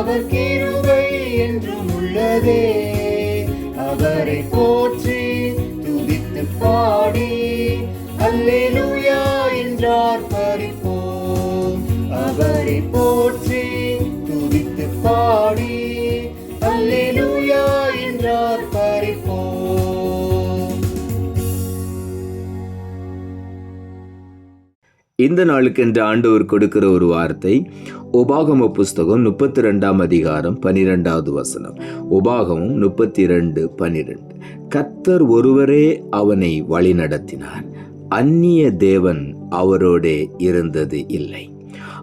அவர் கிருபை என்றும் உள்ளதே. அவரை போற்றி துதித்து பாடி. அல்லேலூயா என்றார் பறிப்போம் அவரை போ இந்த நாளுக்கென்று ஆண்டவர் கொடுக்கிற ஒரு வார்த்தை உபாகம புஸ்தகம் முப்பத்தி ரெண்டாம் அதிகாரம் பனிரெண்டாவது வசனம். உபாகமம் முப்பத்தி ரெண்டு பனிரெண்டு. கத்தர் ஒருவரே அவனை வழிநடத்தினார். அந்நிய தேவன் அவரோடே இருந்தது இல்லை.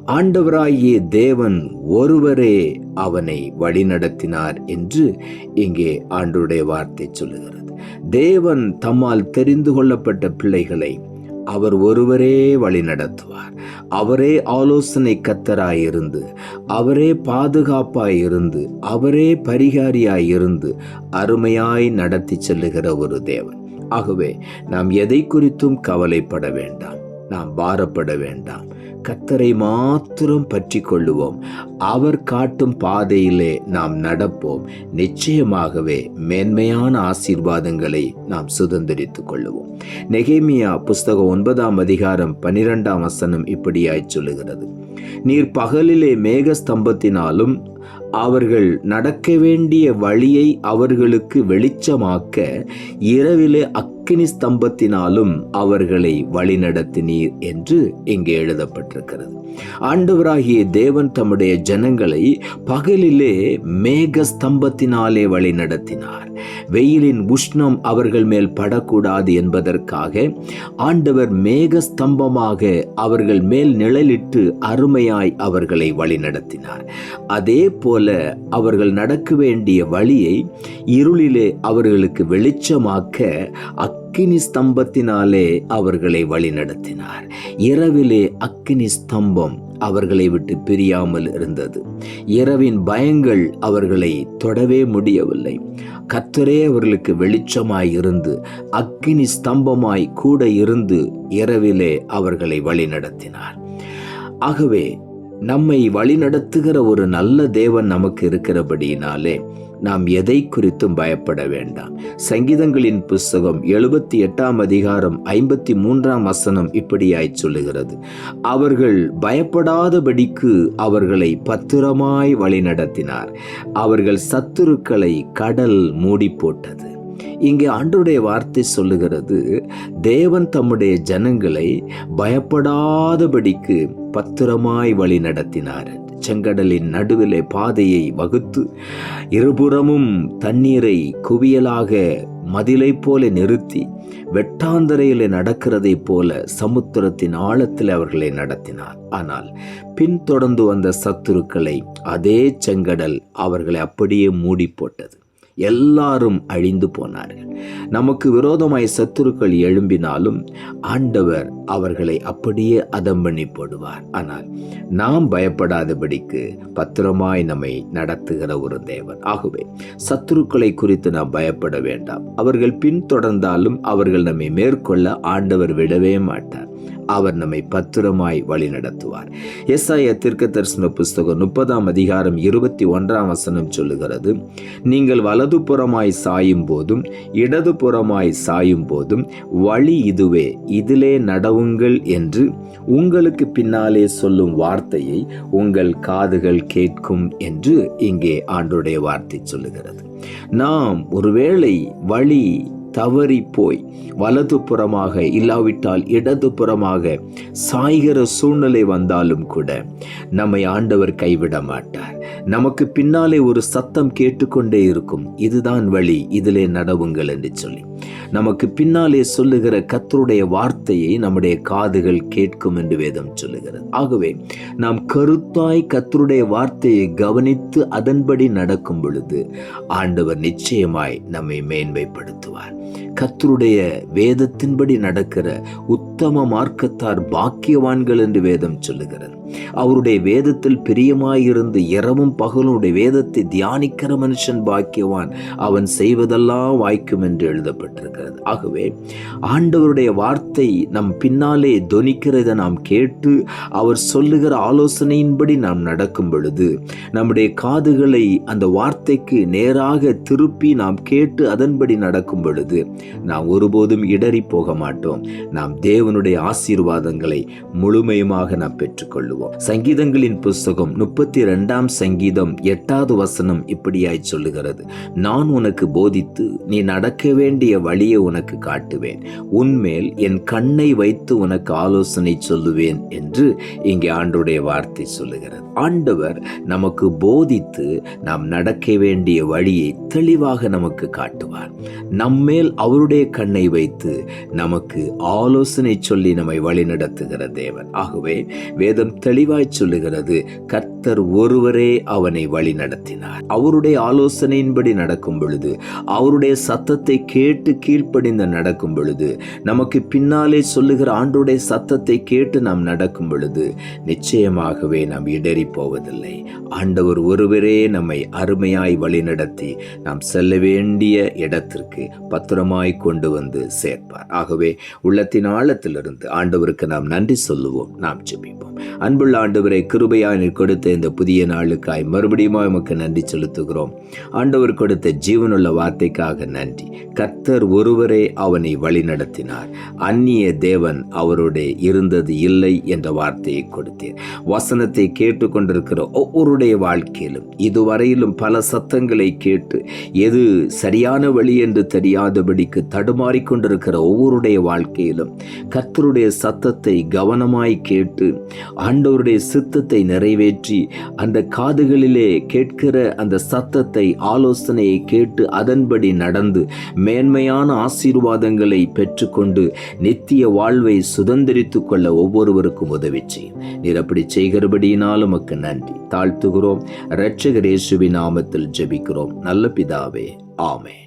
ஆண்டவராகிய தேவன் ஒருவரே அவனை வழிநடத்தினார் என்று இங்கே ஆண்டுடைய வார்த்தை சொல்லுகிறது. தேவன் தம்மால் தெரிந்து கொள்ளப்பட்ட பிள்ளைகளை அவர் ஒருவரே வழி நடத்துவார். அவரே ஆலோசனை கத்தராயிருந்து அவரே பாதுகாப்பாயிருந்து அவரே பரிகாரியாயிருந்து அருமையாய் நடத்தி செல்லுகிற ஒரு தேவன். ஆகவே நாம் எதை குறித்தும் கவலைப்பட வேண்டாம். நாம் பாரப்பட வேண்டாம். கத்தரை மாத்திரம் பற்றி கொள்ளுவோம் அவர் காட்டும் பாதையிலே நாம் நடப்போம். நிச்சயமாகவே மேன்மையான ஆசீர்வாதங்களை நாம் சுதந்திரித்துக் கொள்ளுவோம். நெகேமியா புஸ்தகம் ஒன்பதாம் அதிகாரம் பனிரெண்டாம் வசனம் இப்படியாய் சொல்லுகிறது. நீர் பகலிலே மேகஸ்தம்பத்தினாலும் அவர்கள் நடக்க வேண்டிய வழியை அவர்களுக்கு வெளிச்சமாக்க இரவிலே அக் அக்கினி ஸ்தம்பத்தினாலும் அவர்களை வழிநடத்தினீர் என்று இங்கே எழுதப்பட்டிருக்கிறது. ஆண்டவராகிய தேவன் தம்முடைய ஜனங்களை பகலிலே மேக ஸ்தம்பத்தினாலே வழி நடத்தினார் வெயிலின் உஷ்ணம் அவர்கள் மேல் படக்கூடாது என்பதற்காக ஆண்டவர் மேக ஸ்தம்பமாக அவர்கள் மேல் நிழலிட்டு அருமையாய் அவர்களை வழிநடத்தினார். அதே போல அவர்கள் நடக்க வேண்டிய வழியை இருளிலே அவர்களுக்கு வெளிச்சமாக்க அக்கினி ஸ்தம்பத்தினாலே அவர்களை வழிநடத்தினார். இரவிலே அக்கினி ஸ்தம்பம் அவர்களை விட்டு பிரியாமல் இருந்தது. இரவின் பயங்கள் அவர்களை தொடவே முடியவில்லை. கத்தரே அவர்களுக்கு வெளிச்சமாய் இருந்து அக்கினி ஸ்தம்பமாய் கூட இருந்து இரவிலே அவர்களை வழிநடத்தினார். ஆகவே நம்மை வழிநடத்துகிற ஒரு நல்ல தேவன் நமக்கு இருக்கிறபடியினாலே நாம் எதை குறித்தும் பயப்பட வேண்டாம். சங்கீதங்களின் புஸ்தகம் எழுபத்தி எட்டாம் அதிகாரம் ஐம்பத்தி மூன்றாம் வசனம் இப்படியாய் சொல்லுகிறது. அவர்கள் பயப்படாதபடிக்கு அவர்களை பத்திரமாய் வழிநடத்தினார். அவர்கள் சத்துருக்களை கடல் மூடி போட்டது இங்கே ஆண்டுடைய வார்த்தை சொல்லுகிறது தேவன் தம்முடைய ஜனங்களை பயப்படாதபடிக்கு பத்திரமாய் வழி நடத்தினார் செங்கடலின் நடுவிலே பாதையை வகுத்து இருபுறமும் தண்ணீரை குவியலாக மதிலை போல நிறுத்தி வெட்டாந்தரையிலே நடக்கிறதைப் போல சமுத்திரத்தின் ஆழத்தில் அவர்களை நடத்தினார். ஆனால் பின்தொடர்ந்து வந்த சத்துருக்களை அதே செங்கடல் அவர்களை அப்படியே மூடி போட்டது. எல்லாரும் அழிந்து போனார்கள். நமக்கு விரோதமாய் சத்துருக்கள் எழும்பினாலும் ஆண்டவர் அவர்களை அப்படியே அதம் பண்ணி போடுவார். ஆனால் நாம் பயப்படாதபடிக்கு பத்திரமாய் நம்மை நடத்துகிற ஒரு தேவன். ஆகவே சத்துருக்களை குறித்து நாம் பயப்பட வேண்டாம். அவர்கள் பின்தொடர்ந்தாலும் அவர்கள் நம்மை மேற்கொள்ள ஆண்டவர் விடவே மாட்டார். அவர் நம்மை பத்திரமாய் வழி நடத்துவார் எஸ்ஐய தீர்க்க தரிசன புஸ்தகம் முப்பதாம் அதிகாரம் இருபத்தி ஒன்றாம் வசனம் சொல்லுகிறது நீங்கள் வலதுபுறமாய் சாயும் போதும் இடதுபுறமாய் சாயும் போதும் வழி இதுவே இதிலே நடவுங்கள் என்று உங்களுக்கு பின்னாலே சொல்லும் வார்த்தையை உங்கள் காதுகள் கேட்கும் என்று இங்கே ஆண்டுடைய வார்த்தை சொல்லுகிறது. நாம் ஒருவேளை வழி தவறி போய் வலது புறமாக இல்லாவிட்டால் இடது புறமாக சாய்கிற சூழ்நிலை வந்தாலும் கூட நம்மை ஆண்டவர் கைவிட மாட்டார் நமக்கு பின்னாலே ஒரு சத்தம் கேட்டுக்கொண்டே இருக்கும். இதுதான் வழி. இதிலே நடவுங்கள் என்று சொல்லி. நமக்கு பின்னாலே சொல்லுகிற கத்தருடைய வார்த்தையை நம்முடைய காதுகள் கேட்கும் என்று வேதம் சொல்லுகிறது. ஆகவே நாம் கருத்தாய் கத்தருடைய வார்த்தையை கவனித்து அதன்படி நடக்கும் பொழுது ஆண்டவர் நிச்சயமாய் நம்மை மேன்மைப்படுத்துவார். கத்தருடைய வேதத்தின்படி நடக்கிற உத்தம மார்க்கத்தார் பாக்கியவான்கள் என்று வேதம் சொல்லுகிறது. அவருடைய வேதத்தில் பிரியமாயிருந்து இரவும் பகலுடைய வேதத்தை தியானிக்கிற மனுஷன் பாக்கியவான். அவன் செய்வதெல்லாம் வாய்க்கும் என்று எழுதப்பட்டிருக்கிறது ஆகவே ஆண்டவருடைய வார்த்தை நம் பின்னாலே தொனிக்கிறதை நாம் கேட்டு அவர் சொல்லுகிற ஆலோசனையின்படி நாம் நடக்கும் பொழுது நம்முடைய காதுகளை அந்த வார்த்தைக்கு நேராக திருப்பி நாம் கேட்டு அதன்படி நடக்கும் பொழுது நாம் ஒருபோதும் இடறி போக மாட்டோம். நாம் தேவனுடைய ஆசீர்வாதங்களை முழுமையுமாக நாம் பெற்றுக்கொள்ளுவோம். சங்கீதங்களின் புஸ்தகம் முப்பத்தி ரெண்டாம் சங்கீதம் எட்டாவது வசனம் இப்படியாய் சொல்லுகிறது. நான் உனக்கு போதித்து நீ நடக்க வேண்டிய வழியை உனக்கு காட்டுவேன். உன்மேல் என் கண்ணை வைத்து உனக்கு ஆலோசனை சொல்லுவேன் என்று இங்கே ஆண்டுடைய வார்த்தை சொல்லுகிறது. ஆண்டவர் நமக்கு போதித்து நாம் நடக்க வேண்டிய வழியை தெளிவாக நமக்கு காட்டுவார். நம்மேல் அவருடைய கண்ணை வைத்து நமக்கு ஆலோசனை சொல்லி நம்மை வழிநடத்துகிற தேவன். ஆகவே வேதம் தெளிவாய் சொல்லுகிறது கர்த்தர் ஒருவரே அவனை வழி நடத்தினார் அவருடைய ஆலோசனையின்படி நடக்கும் பொழுது அவருடைய சத்தத்தை கேட்டு கீழ்ப்படிந்து நடக்கும் பொழுது நமக்கு பின்னாலே சொல்லுகிற ஆண்டோடைய சத்தத்தை கேட்டு நாம் நடக்கும் பொழுது நிச்சயமாகவே நாம் இடறி போவதில்லை ஆண்டவர் ஒருவரே நம்மை அருமையாய் வழிநடத்தி நாம் செல்ல வேண்டிய இடத்திற்கு பத்திரமாய் கொண்டு வந்து சேர்ப்பார். ஆகவே உள்ளத்தின் ஆழத்திலிருந்து ஆண்டவருக்கு நாம் நன்றி சொல்லுவோம் நாம் ஜெபிப்போம். அன்புள்ள ஆண்டவரை கிருபையாய் கொடுத்த இந்த புதிய நாளுக்காய் மறுபடியும் உமக்கு நன்றி செலுத்துகிறோம். ஆண்டவர் கொடுத்த ஜீவனுள்ள வார்த்தைக்காக நன்றி. கர்த்தர் ஒருவரே அவனை வழிநடத்தினார். அந்நிய தேவன் அவருடைய இருந்தது இல்லை என்ற வார்த்தையை கொடுத்தேன் வசனத்தை கேட்டுக்கொண்டிருக்கிற ஒவ்வொருடைய வாழ்க்கையிலும் இதுவரையிலும் பல சத்தங்களை கேட்டு எது சரியான வழி என்று தெரியாதபடிக்கு தடுமாறிக்கொண்டிருக்கிற ஒவ்வொருடைய வாழ்க்கையிலும் கர்த்தருடைய சத்தத்தை கவனமாய் கேட்டு ஆண்டவருடைய சித்தத்தை நிறைவேற்றி அந்த காதுகளிலே கேட்கிற அந்த சத்தத்தை ஆலோசனையை கேட்டு அதன்படி நடந்து மேன்மையான ஆசீர்வாதங்களை பெற்றுக்கொண்டு நித்திய வாழ்வை சுதந்திரித்து கொள்ள ஒவ்வொருவருக்கும் உதவி செய்யும். நீர் அப்படி செய்கிறபடியினால் உமக்கு நன்றி. தாழ்த்துகிறோம். இரட்சகர் இயேசுவின் நாமத்தில் ஜெபிக்கிறோம். நல்ல பிதாவே. ஆமே